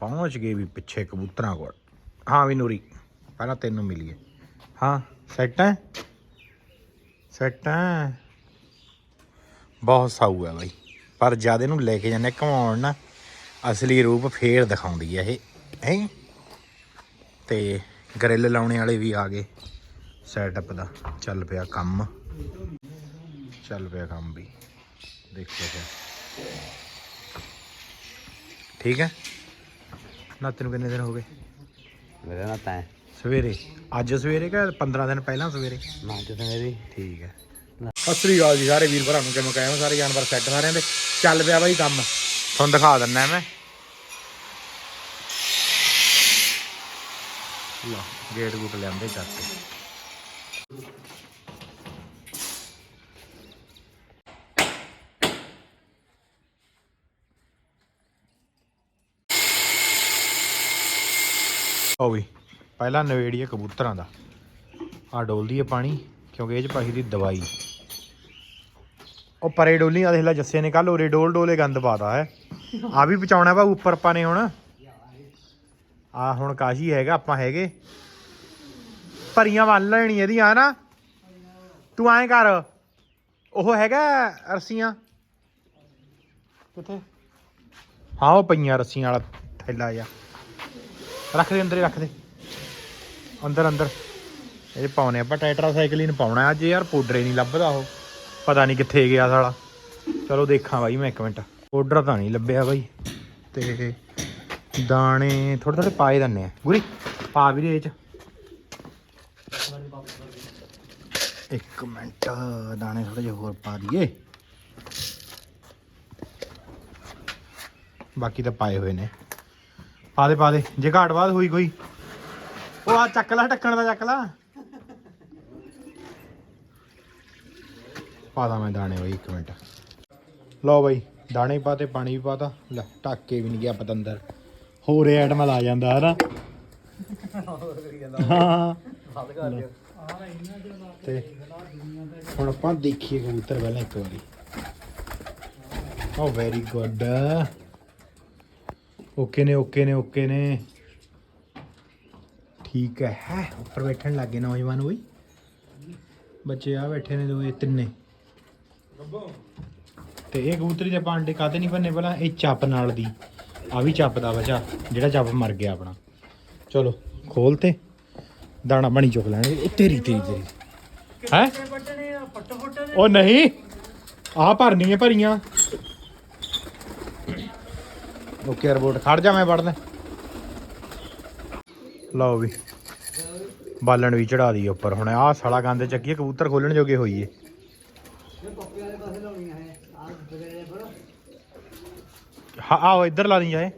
ਪਹੁੰਚ ਗਏ ਵੀ ਪਿੱਛੇ ਕਬੂਤਰਾਂ ਕੋਲ। ਹਾਂ ਵੀ ਨੂਰੀ, ਪਹਿਲਾਂ ਤੈਨੂੰ ਮਿਲੀਏ। ਹਾਂ, ਸੈੱਟ ਹੈ? ਸੈੱਟ ਹੈ? ਬਹੁਤ ਸਾਊ ਹੈ ਬਾਈ। ਪਰ ਜਦ ਇਹਨੂੰ ਲੈ ਕੇ ਜਾਂਦੇ, ਘਮਾਉਣ ਨਾ, ਅਸਲੀ ਰੂਪ ਫੇਰ ਦਿਖਾਉਂਦੀ ਹੈ ਇਹ। ਹੈ? ਤੇ ਗਰਿੱਲ ਲਾਉਣੇ ਵਾਲੇ ਵੀ ਆ ਗਏ ਸੈਟਅਪ ਦਾ। ਚੱਲ ਪਿਆ ਕੰਮ। ਚੱਲ ਪਿਆ ਕੰਮ ਵੀ। ਦੇਖੋ ਫਿਰ। ਠੀਕ ਹੈ? ਨਾ ਤੈਨੂੰ ਕਿੰਨੇ ਦਿਨ ਹੋ ਗਏ? ਮੇਰੇ ਨਾਲ ਤਾਂ ਸਵੇਰੇ। ਅੱਜ ਸਵੇਰੇ ਕਿ 15 ਦਿਨ ਪਹਿਲਾਂ ਸਵੇਰੇ? ਨਾ ਜਦ ਮੇਰੀ ਠੀਕ ਹੈ। ਸਤਿ ਸ੍ਰੀ ਅਕਾਲ ਜੀ ਸਾਰੇ ਵੀਰ ਭਰਾ ਨੂੰ ਕਿਵੇਂ ਕਾਇਮ ਸਾਰੇ ਜਾਨਵਰ ਸੈੱਟ ਸਾਰਿਆਂ ਦੇ। ਚੱਲ ਪਿਆ ਬਾਈ ਕੰਮ। ਤੁਹਾਨੂੰ ਦਿਖਾ ਦਿੰਨਾ ਮੈਂ। ਲਓ ਗੇਟ ਗੂਟ ਲਿਆਂਦੇ ਚੱਕ ਕੇ। ਉਹ ਵੀ, ਪਹਿਲਾਂ ਨਵੇੜੀਏ ਕਬੂਤਰਾਂ ਦਾ। ਆ ਡੋਲਦੀ ਹੈ ਪਾਣੀ, ਕਿਉਂਕਿ ਇਹ ਚ ਪਾਈ ਦੀ ਦਵਾਈ। ਉਹ ਪਰੇ ਡੋਲੀ ਆ, ਦੇਖ ਲੈ ਜੱਸੇ ਨੇ ਕੱਲ ਉਰੇ ਡੋਲ ਡੋਲੇ ਗੰਦ ਪਾਤਾ ਹੈ। ਆ ਵੀ ਬਚਾਉਣਾ ਵਾ ਉੱਪਰ ਆਪਾਂ ਨੇ ਹੁਣ। ਆ ਹੁਣ ਕਾਸ਼ੀ ਹੈਗਾ, ਆਪਾਂ ਹੈਗੇ। ਭਰੀਆਂ ਵੱਲ ਲੈਣੀ ਇਹਦੀ ਆ ਨਾ। ਤੂੰ ਐਂ ਕਰ, ਉਹ ਹੈਗਾ ਰੱਸੀਆਂ। ਕਿੱਥੇ? ਹਾਂ ਉਹ ਪਈਆਂ ਰੱਸੀਆਂ ਵਾਲਾ ਥੈਲਾ ਜਿਹਾ। ਰੱਖ ਦੇ, ਅੰਦਰ ਹੀ ਰੱਖ ਦੇ। ਅੰਦਰ ਅੰਦਰ। ਇਹ ਪਾਉਣੇ ਆਪਾਂ ਟੈਟਰਾਸਾਈਕਲਿਨ ਪਾਉਣਾ। ਅੱਜ ਯਾਰ ਪਾਊਡਰ ਹੀ ਨਹੀਂ ਲੱਭਦਾ ਉਹ। ਪਤਾ ਨਹੀਂ ਕਿੱਥੇ ਗਿਆ ਸਾਲਾ। ਚਲੋ ਦੇਖਾਂ ਬਾਈ ਮੈਂ ਇੱਕ ਮਿੰਟ। ਪਾਊਡਰ ਤਾਂ ਨਹੀਂ ਲੱਭਿਆ ਬਾਈ। ਤੇ ਦਾਣੇ ਥੋੜੇ ਥੋੜੇ ਪਾਏ ਦੰਨੇ ਆ। ਗੁਰੀ, ਪਾ ਵੀ ਦੇ ਇਹ ਚ। ਇੱਕ ਮਿੰਟ, ਦਾਣੇ ਥੋੜੇ ਜਿਹਾ ਹੋਰ ਪਾ ਦਈਏ। ਬਾਕੀ ਤਾਂ ਪਾਏ ਹੋਏ ਨੇ। ਪਾ ਦੇ ਪਾ ਦੇ। ਜੇ ਘਾਟ ਬਾਅਦ ਹੋਈ ਕੋਈ। ਉਹ ਆ ਚੱਕ ਲੈ ਢੱਕਣ ਦਾ ਚੱਕ ਲੈ। ਪਾ ਦਾਂ ਮੈਂ ਦਾਣੇ ਬਈ ਇੱਕ ਮਿੰਟ। ਲਓ ਬਈ ਦਾਣੇ ਪਾਤੇ ਪਾਣੀ ਵੀ ਪਾਤਾ। ਲੈ ਢੱਕ ਕੇ ਵੀ ਨਹੀਂ ਗਿਆ ਪਤੰਦਰ। ਹੋਰ ਐਟਮ ਲਾ ਜਾਂਦਾ ਹੈ ਨਾ ਹਾਂ ਲਓ। ਤੇ ਹੁਣ ਆਪਾਂ ਦੇਖੀਏ ਕਬੂਤਰ ਪਹਿਲਾਂ ਇੱਕ ਵਾਰੀ। ਓ ਵੈਰੀ ਗੁੱਡ ਓਕੇ ਨੇ ਓਕੇ ਨੇ ਓਕੇ ਨੇ। ਠੀਕ ਹੈ ਉੱਪਰ ਬੈਠਣ ਲੱਗੇ ਨੌਜਵਾਨ ਹੋਈ ਬੱਚੇ ਆ ਬੈਠੇ ਨੇ ਦੋਏ ਤਿੰਨੇ। ਤੇ ਇਹ ਕਬੂਤਰੀ ਦੇ ਆਪਾਂ ਅੰਡੇ ਕਾਤੇ ਨਹੀਂ ਭੰਨੇ ਪਹਿਲਾਂ ਇਹ ਚੱਪ ਨਾਲ ਦੀ। ਆ ਵੀ ਚੱਪ ਦਾ ਬਚਾ ਜਿਹੜਾ ਚੱਪ ਮਰ ਗਿਆ ਆਪਣਾ। ਚਲੋ ਖੋਲ ਤੇ। ਦਾਣਾ ਬਣੀ ਚੁੱਕ ਲੈਣਗੇ ਇਹ ਤੇਰੀ ਤੇਰੀ ਤੇਰੀ। ਹੈ? ਉਹ ਨਹੀਂ। ਆ ਭਰਨੀ ਹੈ ਭਰੀਆਂ। ਓਕੇ ਰਿਪੋਰਟ ਖੜ ਜਾ ਮੈਂ ਪੜਦਾ ਲਓ ਵੀ, ਬਾਲਣ ਵੀ ਚੜਾ ਦੀ ਉੱਪਰ। ਹੁਣ ਆਹ ਸਾਲਾ ਗੰਦ ਚੱਕੀਏ ਕਬੂਤਰ ਖੋਲਣ ਜੋਗੇ ਹੋਈਏ। ਹਾਂ ਆਓ ਇੱਧਰ ਲਾ ਦੀ ਜਾਏ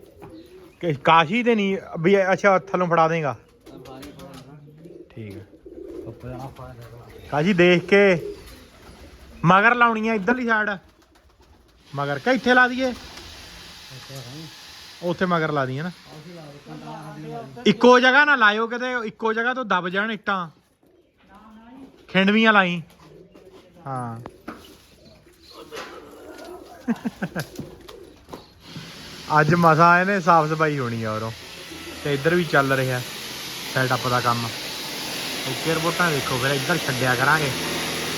ਕਿ ਕਾਸ਼ੀ ਤੇ ਨਹੀਂ, ਵੀ ਅੱਛਾ, ਥੱਲੋਂ ਫੜਾ ਦੇਗਾ। ਠੀਕ ਹੈ ਕਾਸ਼ੀ, ਦੇਖ ਕੇ। ਮਗਰ ਲਾਉਣੀ ਆ ਇੱਧਰਲੀ ਸਾਈਡ ਮਗਰ, ਕਿ ਇੱਥੇ ਲਾ ਦਈਏ। ਉੱਥੇ ਮਗਰ ਲਾ ਦੀਆਂ ਨਾ। ਇੱਕੋ ਜਗ੍ਹਾ ਨਾ ਲਾਇਓ ਕਿਤੇ, ਇੱਕੋ ਜਗ੍ਹਾ ਤੋਂ ਦਬ ਜਾਣ ਇੱਟਾਂ। ਖਿੰਡਵੀਆਂ ਲਾਈ। ਹਾਂ। ਅੱਜ ਮਸਾ ਆਏ ਨੇ ਸਾਫ਼ ਸਫ਼ਾਈ ਹੋਣੀ ਆ ਉਰੋਂ। ਤੇ ਇੱਧਰ ਵੀ ਚੱਲ ਰਿਹਾ ਸੈਟਅਪ ਦਾ ਕੰਮ। ਓਕੇ ਰਿਪੋਰਟਾਂ ਦੇਖੋ, ਫਿਰ ਇੱਧਰ ਛੱਡਿਆ ਕਰਾਂਗੇ।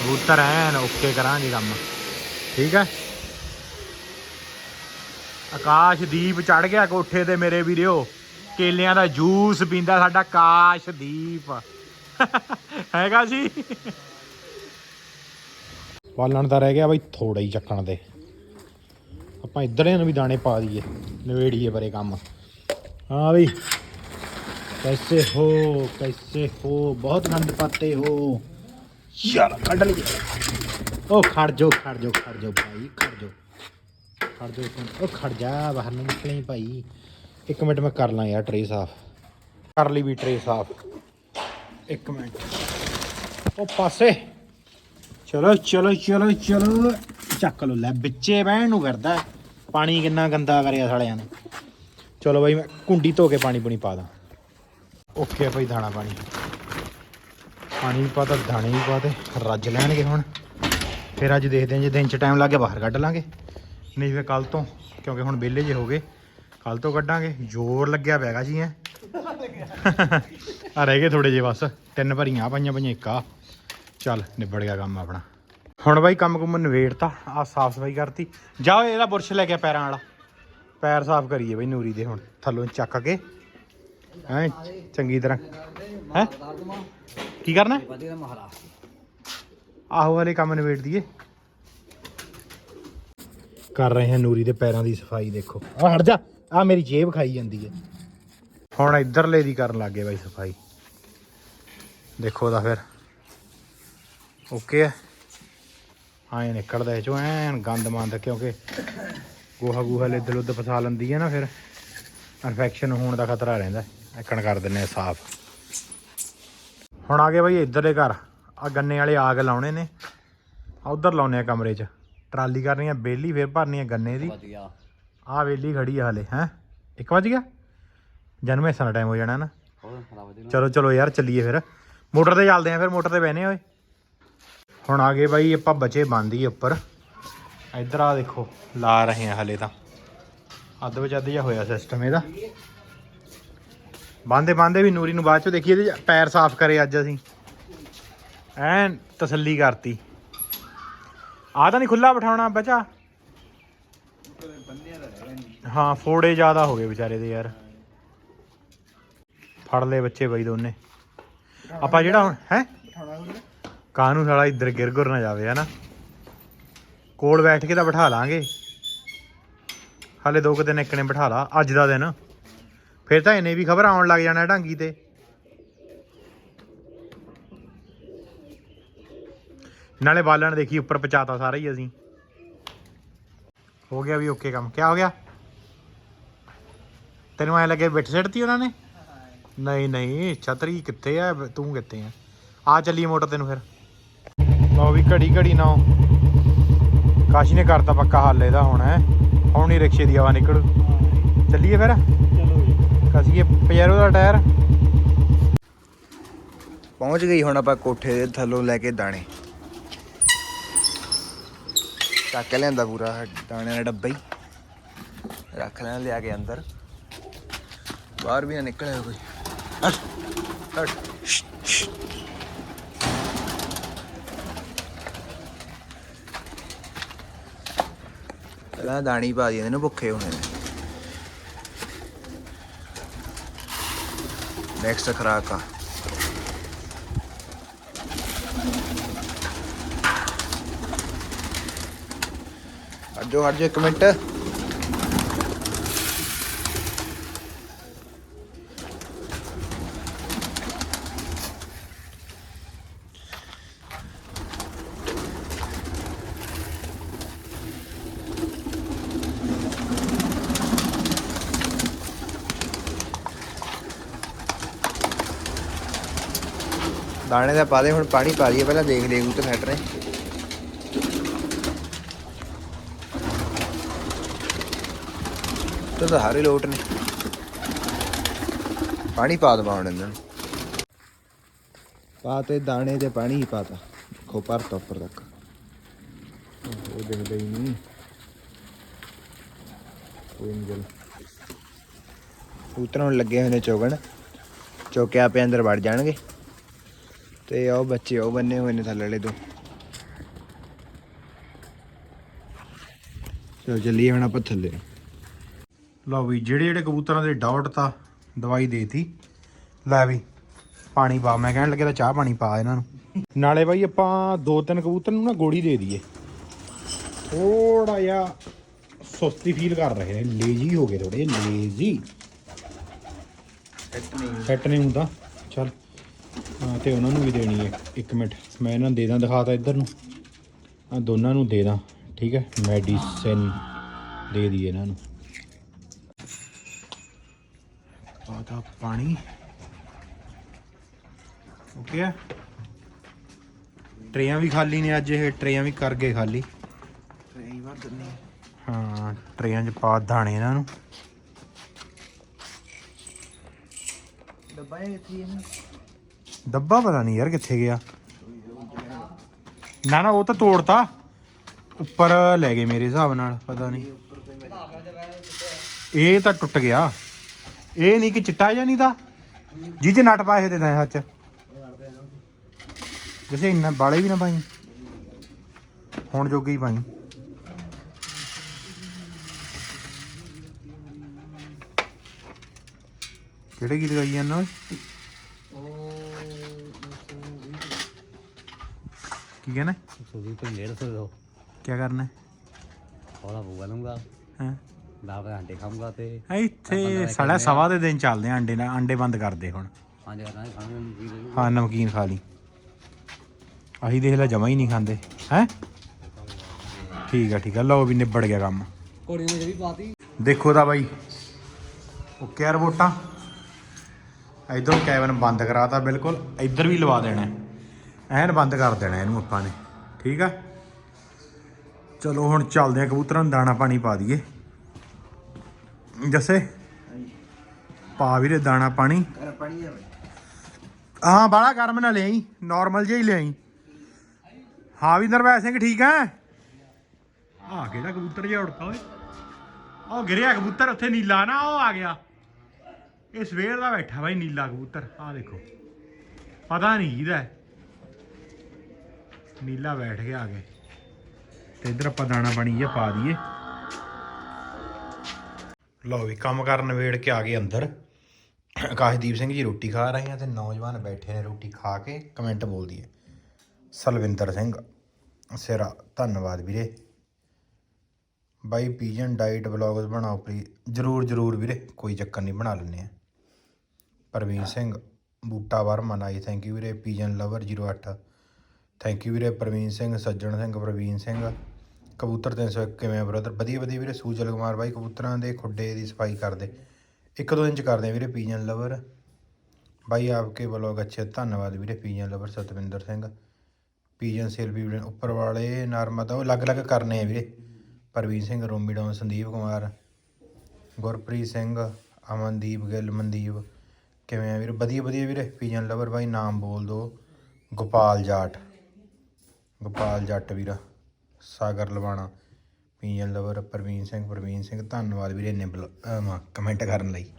ਕਬੂਤਰ ਐਨ ਓਕੇ ਕਰਾਂਗੇ ਕੰਮ। ਠੀਕ ਹੈ? ਆਕਾਸ਼ ਦੀਪ ਚੜ ਗਿਆ ਕੋਠੇ ਤੇ ਮੇਰੇ ਵੀਰਿਓ। ਕੇਲਿਆਂ ਦਾ ਜੂਸ ਪੀਂਦਾ ਸਾਡਾ ਆਕਾਸ਼ਦੀਪ ਹੈਗਾ ਜੀ। ਪਾਲਣ ਦਾ ਰਹਿ ਗਿਆ ਬਾਈ ਥੋੜਾ ਹੀ ਚੱਕਣ ਦੇ। ਆਪਾਂ ਇਧਰੇ ਨੂੰ ਵੀ ਦਾਣੇ ਪਾ ਦਈਏ ਨਵੇੜੀਏ ਬਰੇ ਕੰਮ। ਹਾਂ ਬਈ। ਕੈਸੇ ਹੋ ਕੈਸੇ ਹੋ, ਬਹੁਤ ਗੰਦ ਪਾਤੇ ਹੋ। ਯਾਰ, ਕੱਢ ਲਈ ਉਹ ਖੜ ਜੋ ਖੜ ਜੋ ਖੜ ਜੋ ਭਾਈ, ਖੜ ਜੋ ਖੜ ਜੋ ਉਹ ਖੜ ਜਾ, ਬਾਹਰ ਨੂੰ ਨਿਕਲੀ ਭਾਈ। ਇੱਕ ਮਿੰਟ ਮੈਂ ਕਰ ਲਾਂ ਯਾਰ ਟਰੇ ਸਾਫ਼। ਕਰ ਲਈ ਵੀ ਟਰੇ ਸਾਫ਼। ਇੱਕ ਮਿੰਟ। ਉਹ ਪਾਸੇ। ਚਲੋ ਚਲੋ ਚਲੋ ਚਲੋ। ਚੱਕ ਲੋ ਲੈ, ਵਿੱਚੇ ਬਹਿਣ ਨੂੰ ਕਰਦਾ ਪਾਣੀ ਕਿੰਨਾ ਗੰਦਾ ਕਰਿਆ ਸਾਲਿਆਂ ਨੇ। ਚਲੋ ਬਾਈ, ਮੈਂ ਕੁੰਡੀ ਧੋ ਕੇ ਪਾਣੀ ਪੁਣੀ ਪਾ ਦਾਂ। ਓਕੇ ਭਾਈ, ਦਾਣਾ ਪਾਣੀ। ਪਾਣੀ ਵੀ ਪਾਤਾ ਦਾਣੇ ਵੀ ਪਾਤੇ ਰੱਜ ਲੈਣਗੇ ਹੁਣ। ਫਿਰ ਅੱਜ ਦੇਖਦੇ ਹਾਂ ਜੇ ਦਿਨ ਚ ਟਾਈਮ ਲੱਗ ਗਿਆ, ਬਾਹਰ ਕੱਢ ਲਾਂਗੇ। ਨਹੀਂ ਫਿਰ ਕੱਲ ਤੋਂ, ਕਿਉਂਕਿ ਹੁਣ ਵਿਹਲੇ ਜੇ ਹੋ ਗਏ। ਕੱਲ ਤੋਂ ਕੱਢਾਂਗੇ। ਜ਼ੋਰ ਲੱਗਿਆ ਪੈਗਾ ਜੀ ਐ ਆ ਰਹਿ ਗਏ ਥੋੜੇ ਜਿਹੇ ਬਸ। ਤਿੰਨ ਭਰੀਆਂ ਪਾਈਆਂ, ਪਈਆਂ ਇੱਕ ਆ। ਚੱਲ, ਨਿਬੜ ਗਿਆ ਕੰਮ ਆਪਣਾ। ਹੁਣ ਬਾਈ ਕੰਮ ਕੁਮ ਨਵੇੜਤਾ ਆ ਸਾਫ਼ ਸਫ਼ਾਈ ਕਰਤੀ। ਜਾਓ ਇਹਦਾ ਬੁਰਸ਼ ਲੈ ਕੇ ਪੈਰਾਂ ਵਾਲਾ। ਪੈਰ ਸਾਫ਼ ਕਰੀਏ ਬਈ ਨੂਰੀ ਦੇ ਹੁਣ। ਥੱਲੋਂ ਚੱਕ ਕੇ। ਹੈ, ਚੰਗੀ ਤਰ੍ਹਾਂ। ਹੈ? ਕੀ ਕਰਨਾ? ਆਹੋ ਵਾਲੇ ਕੰਮ ਨਿਬੇੜ ਦਈਏ। ਕਰ ਰਹੇ ਹਾਂ ਨੂਰੀ ਦੇ ਪੈਰਾਂ ਦੀ ਸਫ਼ਾਈ, ਦੇਖੋ। ਆ ਹਟ ਜਾ ਆ ਮੇਰੀ ਜੇਬ ਖਾਈ ਜਾਂਦੀ ਹੈ। ਹੁਣ ਇਧਰਲੇ ਦੀ ਕਰਨ ਲੱਗੇ ਬਾਈ ਸਫ਼ਾਈ। ਦੇਖੋ ਦਾ ਫਿਰ। ਓਕੇ ਹੈ ਆਏ ਨਿਕਲਦਾ ਇਹ ਚੋਂ, ਐਨ ਗੰਦ ਮੰਦ, ਕਿਉਂਕਿ ਗੋਹਾ ਗੂਹਾ ਲਿੱਦ ਲੁੱਦ ਫਸਾ ਲੈਂਦੀ ਹੈ ਨਾ ਫਿਰ। ਇਨਫੈਕਸ਼ਨ ਹੋਣ ਦਾ ਖਤਰਾ ਰਹਿੰਦਾ। ਐਕਣ ਕਰ ਦਿੰਨੇ ਸਾਫ਼। ਹੁਣ ਆ ਗਏ ਬਾਈ ਇੱਧਰਲੇ ਘਰ। ਆ ਗੰਨੇ ਵਾਲੇ ਆਗ ਲਾਉਣੇ ਨੇ। ਆ ਉਧਰ ਲਾਉਨੇ ਆ ਕਮਰੇ 'ਚ। ਟਰਾਲੀ ਕਰਨੀ ਆ ਬੇਲੀ ਫਿਰ ਭਰਨੀ ਆ ਗੰਨੇ ਦੀ। ਵਧੀਆ ਆ ਵੇਲੀ ਖੜੀ ਆ ਹਲੇ ਹੈ? 1 ਵਜ ਗਿਆ? ਜਨਮ ਹਿੱਸਾ ਦਾ ਟਾਈਮ ਹੋ ਜਾਣਾ ਨਾ। ਹੋਰ ਖਰਾਬ ਵਧੀਆ। ਚਲੋ ਚਲੋ ਯਾਰ ਚੱਲੀਏ ਫਿਰ। ਮੋਟਰ ਤੇ ਚੱਲਦੇ ਆ ਫਿਰ ਮੋਟਰ ਤੇ ਬਹਿਨੇ ਓਏ। ਹੁਣ ਆ ਗਏ ਬਾਈ ਆਪਾਂ ਬਚੇ ਬੰਦੀ ਉੱਪਰ। ਇੱਧਰ ਆ ਦੇਖੋ ਲਾ ਰਹੇ ਆ ਹਲੇ ਤਾਂ। ਅੱਧ ਵਿੱਚ ਅੱਧ ਜਿਹਾ ਹੋਇਆ ਸਿਸਟਮ ਇਹਦਾ। ਬੰਦੇ ਬੰਦੇ ਵੀ ਨੂਰੀ ਨੂੰ ਬਾਅਦ ਚ ਦੇਖੀਏ ਇਹਦੇ ਪੈਰ ਸਾਫ਼ ਕਰੇ ਅੱਜ ਅਸੀਂ। ਐਨ ਤਸੱਲੀ ਕਰਤੀ। ਆ ਤਾਂ ਨਹੀਂ ਖੁੱਲਾ ਬਿਠਾਉਣਾ ਬਚਾ। ਹਾਂ, ਫੋੜੇ ਜ਼ਿਆਦਾ ਹੋ ਗਏ ਵਿਚਾਰੇ ਦੇ ਯਾਰ। ਫੜ ਲਏ ਬੱਚੇ ਬਈ ਦੋਨੇ। ਆਪਾਂ ਜਿਹੜਾ ਹੁਣ, ਹੈ? ਕਾਹਨੂੰ ਸਾਲਾ ਇੱਧਰ ਗਿਰ ਗੁਰ ਨਾ ਜਾਵੇ, ਹਨਾ? ਕੋਲ ਬੈਠ ਕੇ ਤਾਂ ਬਿਠਾ ਲਾਂਗੇ। ਹਾਲੇ ਦੋ ਕੁ ਦਿਨ ਇੱਕ ਨੇ ਬਿਠਾ ਲਾ, ਅੱਜ ਦਾ ਦਿਨ। ਫਿਰ ਤਾਂ ਇਹਨੇ ਵੀ ਖਬਰ ਆਉਣ ਲੱਗ ਜਾਣਾ ਢਾਂਗੀ ਤੇ। ਨਾਲੇ ਬਾਲਣ ਦੇਖੀ, ਉੱਪਰ ਪਚਾਤਾ ਸਾਰਾ ਹੀ ਅਸੀਂ। ਹੋ ਗਿਆ ਵੀ ਓਕੇ ਕੰਮ। ਕਿਆ ਹੋ ਗਿਆ? ਤੈਨੂੰ ਐ ਲੱਗੇ ਬਿੱਠ ਸਿੱਟਤੀ ਉਹਨਾਂ ਨੇ? ਨਹੀਂ ਨਹੀਂ, ਛਤਰੀ ਕਿੱਥੇ ਆ? ਤੂੰ ਕਿੱਥੇ ਆ? ਆ ਚੱਲੀ ਮੋਟਰ ਤੈਨੂੰ ਫਿਰ। ਲਓ ਵੀ ਘੜੀ ਘੜੀ ਨਾ ਕਾਸ਼ੀ ਨੇ ਕਰਤਾ ਪੱਕਾ ਹੱਲ ਇਹਦਾ ਹੁਣ, ਹੈ? ਹੁਣ ਹੀ ਰਿਕਸ਼ੇ ਦੀ ਆਵਾ ਨਿਕਲ। ਚੱਲੀਏ ਫਿਰ। ਚਲੋ ਕਸੀਏ ਪਜੈਰੋ ਦਾ ਟਾਇਰ। ਪਹੁੰਚ ਗਈ ਹੁਣ ਆਪਾਂ ਕੋਠੇ ਦੇ ਥੱਲੋਂ ਲੈ ਕੇ ਦਾਣੇ। ਚੱਕ ਕੇ ਲਿਆਂਦਾ ਪੂਰਾ ਦਾਣੇ ਦਾ ਡੱਬਾ ਹੀ। ਰੱਖ ਲੈਣਾ ਲਿਆ ਕੇ ਅੰਦਰ। ਬਾਹਰ ਵੀ ਨਾ ਨਿਕਲਿਆ ਕੋਈ। ਹਟ ਹਟ। ਪਹਿਲਾਂ ਦਾਣੀ ਪਾ ਦਿੰਦੇ ਨੇ ਭੁੱਖੇ ਹੋਣੇ ਨੇ। ਨੈਕਸਟ ਖਰਾਕ ਆ। ਜੋ ਜਾਓ ਹਟ ਜਾਓ ਇੱਕ ਮਿੰਟ। ਦਾਣੇ ਦਾ ਪਾ ਦੇ, ਹੁਣ ਪਾਣੀ ਪਾ ਦਈਏ ਪਹਿਲਾਂ ਦੇਖ ਲਈਏ ਕਬੂਤਰ ਫੈਟ ਰਹੇ ਤੇ ਤਾਂ ਹਾਰੇ ਲੋਟ ਨੇ। ਪਾਣੀ ਪਾ ਦਵਾ ਹੁਣ ਇਹਨਾਂ ਨੂੰ। ਪਾ ਦਾਣੇ ਤੇ ਪਾਣੀ ਹੀ ਪਾਤਾ ਖੋ ਭਰਤਾ ਉੱਪਰ ਤੱਕ। ਉਹ ਦਿਖਦਾ ਹੀ ਨਹੀਂ। ਕੋਈ ਨਹੀਂ ਜਲ ਕਬੂਤਰ ਲੱਗੇ ਹੋਏ ਨੇ ਚੋਗਣ। ਚੋਕੇ ਆਪੇ ਅੰਦਰ ਵੜ ਜਾਣਗੇ। ਤੇ ਉਹ ਬੱਚੇ ਉਹ ਬੰਨੇ ਹੋਏ ਨੇ ਥੱਲੇ ਤੋਂ ਚਲੋ ਚੱਲੀਏ ਹੁਣ ਆਪਾਂ ਥੱਲੇ। ਲਓ ਵੀ ਜਿਹੜੇ ਜਿਹੜੇ ਕਬੂਤਰਾਂ ਦੇ ਡਾਟ ਤਾਂ ਦਵਾਈ ਦੇਤੀ। ਲੈ ਵੀ ਪਾਣੀ ਪਾ। ਮੈਂ ਕਹਿਣ ਲੱਗੇ ਤਾਂ ਚਾਹ ਪਾਣੀ ਪਾ ਇਹਨਾਂ ਨੂੰ। ਨਾਲੇ ਬਾਈ ਆਪਾਂ ਦੋ ਤਿੰਨ ਕਬੂਤਰ ਨੂੰ ਨਾ ਗੋਲੀ ਦੇ ਦਈਏ। ਥੋੜਾ ਜਿਹਾ ਸੁਸਤੀ ਫੀਲ ਕਰ ਰਹੇ ਨੇ। ਲੇਜੀ ਹੋ ਗਏ ਥੋੜੇ ਲੇਜੀ ਸੈੱਟ ਨਹੀਂ ਹੁੰਦਾ। ਚਲ ਤੇ ਉਹਨਾਂ ਨੂੰ ਵੀ ਦੇਣੀ ਹੈ। ਇੱਕ ਮਿੰਟ ਮੈਂ ਇਹਨਾਂ ਨੂੰ ਦੇ ਦਾਂ ਦਿਖਾਤਾ ਇੱਧਰ ਨੂੰ। ਆ ਦੋਨਾਂ ਨੂੰ ਦੇ ਦਾਂ ਠੀਕ ਹੈ? ਮੈਡੀਸਿਨ ਦੇ ਦਈਏ ਇਹਨਾਂ ਨੂੰ। ਪਾਤਾ ਪਾਣੀ। ਓਕੇ ਆ? ਟਰੇਆਂ ਵੀ ਖਾਲੀ ਨੇ ਅੱਜ ਇਹ ਟਰੇਆਂ ਵੀ ਕਰ ਗਏ ਖਾਲੀ ਸਹੀ ਵਾਰ ਦੰਨੀ ਹਾਂ ਟਰੇਆਂ 'ਚ ਪਾ ਦਾਣੇ ਇਹਨਾਂ ਨੂੰ। ਡੱਬਾ ਇਹ ਇੱਥੇ ਹੈ ਡੱਬਾ ਪਤਾ ਨਹੀਂ ਯਾਰ ਕਿੱਥੇ ਗਿਆ। ਨਾ ਨਾ ਉਹ ਤਾਂ ਤੋੜਤਾ। ਉੱਪਰ ਲੈ ਗਏ ਮੇਰੇ ਹਿਸਾਬ ਨਾਲ ਪਤਾ ਨਹੀਂ। ਇਹ ਤਾਂ ਟੁੱਟ ਗਿਆ। ਇਹ ਨਹੀਂ ਕਿ ਚਿੱਟਾ ਜਾਂ ਨਹੀਂ ਦਾ? ਜੀ ਚ ਨਟ ਪਾਏ ਦੇ ਤਾਂ ਹੱਥ ਚ। ਜਿਵੇਂ ਇੰਨਾ ਬਾਲੇ ਵੀ ਨਾ ਪਾਈ। ਹੁਣ ਜੋਗੇ ਹੀ ਪਾਈ। ਕਿਹੜੇ ਗੀਤ ਗਾਈ ਜਾਂਦਾ ਓਏ? ਕੀ ਕਹਿਣਾ? ਸੂਜੀ ਤੋਂ 150 ਦੋ ਕੀ ਕਰਨਾ? ਥੋੜਾ ਬੁਗਾ ਲੂੰਗਾ ਹੈ? ਦਾਲ ਦੇ ਆਂਡੇ ਖਾਊਂਗਾ ਤੇ ਇੱਥੇ ਸਾਡਾ ਸਵਾ ਦੇ ਦਿਨ ਚੱਲਦੇ ਆ ਅੰਡੇ ਨਾਲ ਅੰਡੇ ਬੰਦ ਕਰਦੇ ਹੁਣ। ਪੰਜ ਕਰਾਂਗੇ ਖਾਣੇ ਨੂੰ ਹਾਂ ਨਮਕੀਨ ਖਾ ਲਈ। ਅਸੀਂ ਦੇਖ ਲੈ ਜਮਾ ਹੀ ਨਹੀਂ ਖਾਂਦੇ ਹੈ? ਠੀਕ ਆ ਠੀਕ ਆ। ਲਓ ਵੀ ਨਿਬੜ ਗਿਆ ਕੰਮ। ਕੋੜੀ ਨੇ ਜਿਹੜੀ ਪਾਤੀ। ਦੇਖੋ ਤਾਂ ਬਾਈ ਰਿਪੋਰਟਾਂ ਇਧਰੋਂ ਕੈਬਨ ਬੰਦ ਕਰਾਤਾ ਬਿਲਕੁਲ। ਇੱਧਰ ਵੀ ਲਵਾ ਦੇਣਾ। ਐਨ ਬੰਦ ਕਰ ਦੇਣਾ ਇਹਨੂੰ ਆਪਾਂ ਨੇ। ਠੀਕ ਆ? ਚਲੋ ਹੁਣ ਚੱਲਦੇ ਆ ਕਬੂਤਰਾਂ ਨੂੰ ਦਾਣਾ ਪਾਣੀ ਪਾ ਦਈਏ। ਜੱਸੇ? ਪਾ ਵੀਰੇ ਦਾਣਾ ਪਾਣੀ। ਕਰ ਪਾਣੀ ਆ ਹਾਂ ਬਾਲਾ ਗਰਮ ਨਾ ਲਿਆਈ ਨਾਰਮਲ ਜਿਹਾ ਹੀ ਲਿਆਈ। ਹਾਂ ਵੀ ਨਰਵੈਸ ਸਿੰਘ ਠੀਕ ਹੈ? ਆ ਕਿਹੜਾ ਕਬੂਤਰ ਜਿਹਾ ਉੜਦਾ ਓਏ। ਉਹ ਗਿਰਿਆ ਕਬੂਤਰ ਉੱਥੇ ਨੀਲਾ ਨਾ ਉਹ ਆ ਗਿਆ। ਇਹ ਸਵੇਰ ਦਾ ਬੈਠਾ ਬਾਈ ਨੀਲਾ ਕਬੂਤਰ। ਆ ਦੇਖੋ। ਪਤਾ ਨਹੀਂ ਇਹਦਾ। ਨੀਲਾ ਬੈਠ ਗਿਆ ਆ ਕੇ। ਤੇ ਇਧਰ ਆਪਾਂ ਦਾਣਾ ਪਾਣੀ ਜਿਹਾ ਪਾ ਦਈਏ। ਲਓ ਵੀ ਕੰਮ ਕਰਨ ਵੇੜ ਕੇ ਆ ਗਏ ਅੰਦਰ। ਆਕਾਸ਼ਦੀਪ ਸਿੰਘ ਜੀ ਰੋਟੀ ਖਾ ਰਹੇ ਆ ਤੇ ਨੌਜਵਾਨ ਬੈਠੇ ਨੇ ਰੋਟੀ ਖਾ ਕੇ ਕਮੈਂਟ ਬੋਲਦੀ ਹੈ ਸਲਵਿੰਦਰ ਸਿੰਘ, ਸਿਰਾ, ਧੰਨਵਾਦ ਵੀਰੇ। ਬਾਈ, ਪੀਜਨ ਡਾਈਟ ਵਲੌਗਸ ਬਣਾਓ ਪਲੀਜ਼ ਜਰੂਰ ਜਰੂਰ ਵੀਰੇ, ਕੋਈ ਚੱਕਰ ਨਹੀਂ, ਬਣਾ ਲੈਂਦੇ ਆ। ਪ੍ਰਵੀਨ ਸਿੰਘ, ਬੂਟਾ ਵਰਮਨ, ਆਈ ਥੈਂਕ ਯੂ ਵੀਰੇ। ਪੀਜਨ ਲਵਰ 08 ਥੈਂਕ ਯੂ ਵੀਰੇ, ਪ੍ਰਵੀਨ ਸਿੰਘ, ਸੱਜਣ ਸਿੰਘ, ਪ੍ਰਵੀਨ ਸਿੰਘ। ਕਬੂਤਰ 301 ਕਿਵੇਂ ਆ ਬ੍ਰਦਰ ਵਧੀਆ ਵਧੀਆ ਵੀਰੇ ਸੂਜਲ ਕੁਮਾਰ ਬਾਈ ਕਬੂਤਰਾਂ ਦੇ ਖੁੱਡੇ ਦੀ ਸਫ਼ਾਈ ਕਰਦੇ। ਇੱਕ ਦੋ ਇੰਚ ਕਰਦੇ ਵੀਰੇ, ਪੀਜਨ ਲਵਰ। ਬਾਈ ਆਪਕੇ ਵਲੋਗ ਅੱਛੇ, ਧੰਨਵਾਦ ਵੀਰੇ, pigeon lover Satvinder Singh. Pigeon sale ਵੀ ਉੱਪਰ ਵਾਲੇ ਨਰਮਾ ਤਾਂ ਉਹ ਅਲੱਗ-ਅਲੱਗ ਕਰਨੇ ਆ ਵੀਰੇ। ਪ੍ਰਵੀਨ ਸਿੰਘ, ਰੋਮੀ ਡਾਊਨ ਸੰਦੀਪ ਕੁਮਾਰ। ਗੁਰਪ੍ਰੀਤ ਸਿੰਘ, ਅਮਨਦੀਪ ਗਿੱਲ, ਮਨਦੀਪ। ਕਿਵੇਂ ਆ ਵੀਰੇ? ਵਧੀਆ ਵਧੀਆ ਵੀਰੇ, ਪੀਜਨ ਲਵਰ ਬਾਈ, ਨਾਮ ਬੋਲ ਦੋ। ਗੋਪਾਲ ਜਾਟ। ਗੋਪਾਲ ਜੱਟ ਵੀਰਾ। ਸਾਗਰ ਲਵਾਣਾ ਪੀਜਨ ਲਵਰ ਪ੍ਰਵੀਨ ਸਿੰਘ ਪ੍ਰਵੀਨ ਸਿੰਘ ਧੰਨਵਾਦ ਵੀਰੇ ਇੰਨੇ ਕਮੈਂਟ ਕਰਨ ਲਈ।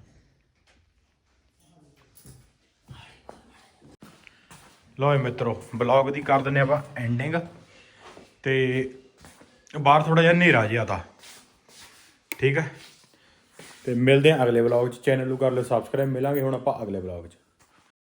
ਲੋ ਮਿੱਤਰੋ ਬਲੌਗ ਦੀ ਕਰ ਦਿੰਨੇ ਆਪਾਂ ਐਂਡਿੰਗ ਤੇ ਬਾਹਰ ਥੋੜਾ ਜਿਹਾ ਹਨੇਰਾ ਜਿਹਾ ਤਾਂ। ਠੀਕ ਹੈ? ਤੇ ਮਿਲਦੇ ਹਾਂ ਅਗਲੇ ਬਲੌਗ 'ਚ। ਚੈਨਲ ਨੂੰ ਕਰ ਲਿਓ ਸਬਸਕ੍ਰਾਈਬ ਮਿਲਾਂਗੇ ਹੁਣ ਆਪਾਂ ਅਗਲੇ ਬਲੌਗ 'ਚ।